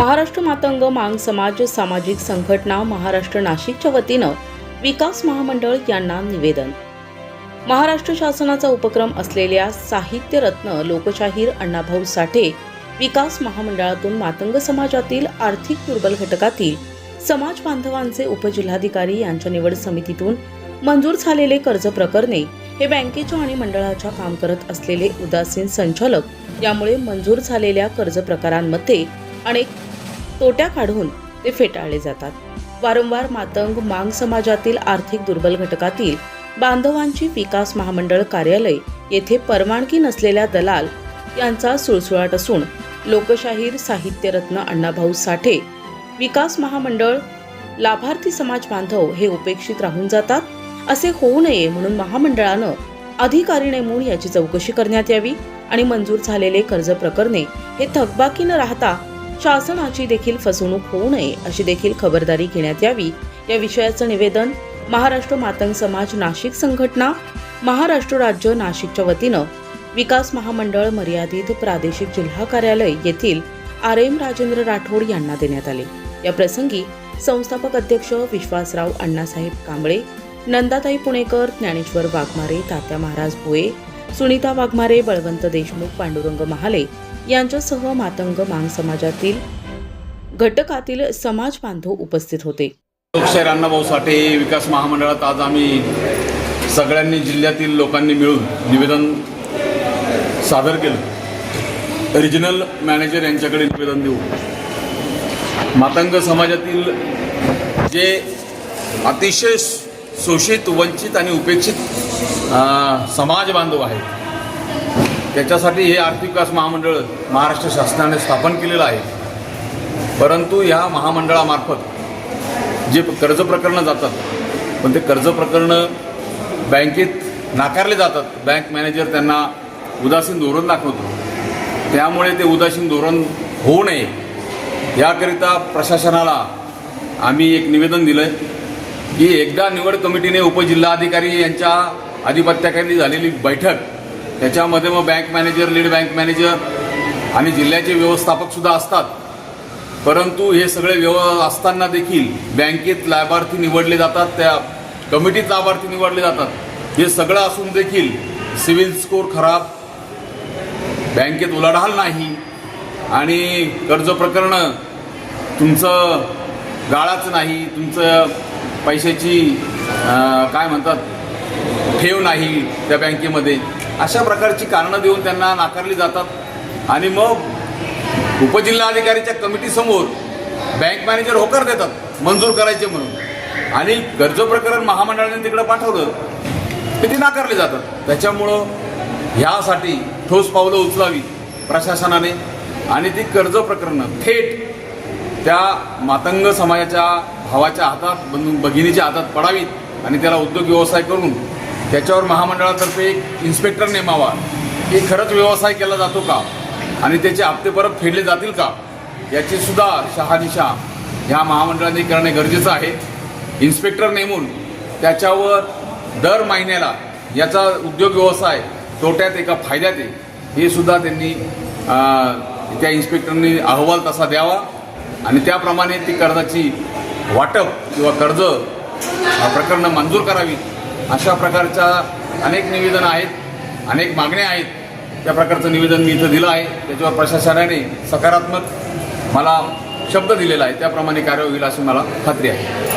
महाराष्ट्र मातंग मांग समाज सामाजिक संघटना महाराष्ट्र नाशिकच्या वतीनं विकास महामंडळ यांना निवेदन. महाराष्ट्र शासनाचा उपक्रम असलेल्या साहित्य रत्न लोकशाहीर अण्णाभाऊ साठे विकास महामंडळातून मातंग समाजातील आर्थिक दुर्बल घटकातील समाज बांधवांचे उपजिल्हाधिकारी यांच्या निवड समितीतून मंजूर झालेले कर्ज प्रकरणे हे बँकेच्या आणि मंडळाच्या काम करत असलेले उदासीन संचालक यामुळे मंजूर झालेल्या कर्ज प्रकारांमध्ये अनेक तोट्या काढून ते फेटाळले जातात. वारंवार मातंग मांग समाजातील आर्थिक दुर्बल घटकातील बांधवांची विकास महामंडळ कार्यालय येथे परवानगी नसलेल्या दलाल यांचा सुळसुळाट असून लोकशाहीर साहित्यरत्न अण्णाभाऊ साठे विकास महामंडळ लाभार्थी समाज बांधव हे उपेक्षित राहून जातात असे होऊ नये म्हणून महामंडळानं अधिकारी नेमून याची चौकशी करण्यात यावी आणि मंजूर झालेले कर्ज प्रकरणे हे थकबाकी न राहता शासनाची देखील फसवणूक होऊ नये अशी देखील खबरदारी घेण्यात यावी. या विषयाचं निवेदन महाराष्ट्र मातंग समाज नाशिक संघटना महाराष्ट्र राज्य नाशिकच्या वतीनं विकास महामंडळ मर्यादित प्रादेशिक जिल्हा कार्यालय येथील आर एम राजेंद्र राठोड यांना देण्यात आले. या प्रसंगी संस्थापक अध्यक्ष विश्वासराव अण्णासाहेब कांबळे नंदाताई पुणेकर ज्ञानेश्वर वाघमारे तात्या महाराज भोये सुनीता वाघमारे बळवंत देशमुख पांडुरंग महाले यांच्यासह मातंग मांग समाजातील घटकातील समाज बांधव उपस्थित होते. लोकशाहीर अण्णाभाऊ साठे विकास महामंडळात आज आम्ही सगळ्यांनी जिल्ह्यातील लोकांनी मिळून निवेदन सादर केलं. रिजनल मॅनेजर यांच्याकडे निवेदन देऊ. मातंग समाजातील जे अतिशय शोषित वंचित आणि उपेक्षित समाज बांधव आहेत. त्याच्यासाठी हे आर्थिक विकास महामंडळ महाराष्ट्र शासनाने स्थापन केलेलं आहे. परंतु ह्या महामंडळामार्फत जे कर्ज प्रकरणं जातात पण ते कर्ज प्रकरणं बँकेत नाकारले जातात. बँक मॅनेजर त्यांना उदासीन धोरण दाखवतो. त्यामुळे ते उदासीन धोरण होऊ नये. याकरिता प्रशासनाला आम्ही एक निवेदन दिलं आहे की एकदा निवड कमिटीने उपजिल्हाधिकारी यांच्या आधिपत्याखाली झालेली बैठक त्याच्यामध्ये मग bank manager lead bank manager आणि जिल्ह्याचे व्यवस्थापकसुद्धा असतात. परंतु हे सगळे व्यव असताना देखील बँकेत लाभार्थी निवडले जातात त्या कमिटीत लाभार्थी निवडले जातात. हे सगळं असून देखील सिव्हिल स्कोर खराब बँकेत उलाढाल नाही आणि कर्ज प्रकरणं तुमचं गाळाचं नाही तुमचं पैशाची काय म्हणतात ठेव नाही त्या बँकेमध्ये. अशा प्रकारची कारणं देऊन त्यांना नाकारली जातात. आणि मग उपजिल्हाधिकारीच्या कमिटीसमोर बँक मॅनेजर होकार देतात मंजूर करायचे म्हणून. आणि कर्ज प्रकरण महामंडळाने तिकडे पाठवलं ते ते नाकारले जातात. त्याच्यामुळं ह्यासाठी ठोस पावलं उचलावी प्रशासनाने. आणि ती कर्ज प्रकरणं थेट त्या मातंग समाजाच्या भावाच्या हातात बंधू भगिनीच्या हातात पडावीत. आणि त्याला उद्योग व्यवसाय करून त्याच्यावर महामंडळातर्फे एक इन्स्पेक्टर नेमावा. की खरंच व्यवसाय केला जातो का? आणि त्याचे हप्ते परत फेडले जातील का? याची सुद्धा शहानिशा ह्या महामंडळाने करणे गरजेचं आहे. इन्स्पेक्टर नेमून त्याच्यावर दर महिन्याला याचा उद्योग व्यवसाय तोट्यात एका फायद्यात आहे. हे सुद्धा त्यांनी त्या इन्स्पेक्टरनी अहवाल तसा द्यावा. आणि त्याप्रमाणे ती कर्जाची वाटप किंवा कर्ज प्रकरणं मंजूर करावी. अशा प्रकारच्या अनेक निवेदनं आहेत अनेक मागण्या आहेत. त्या प्रकारचं निवेदन मी इथं दिलं आहे. त्याच्यावर प्रशासनाने सकारात्मक मला शब्द दिलेला आहे. त्याप्रमाणे कार्य होईल अशी मला खात्री आहे.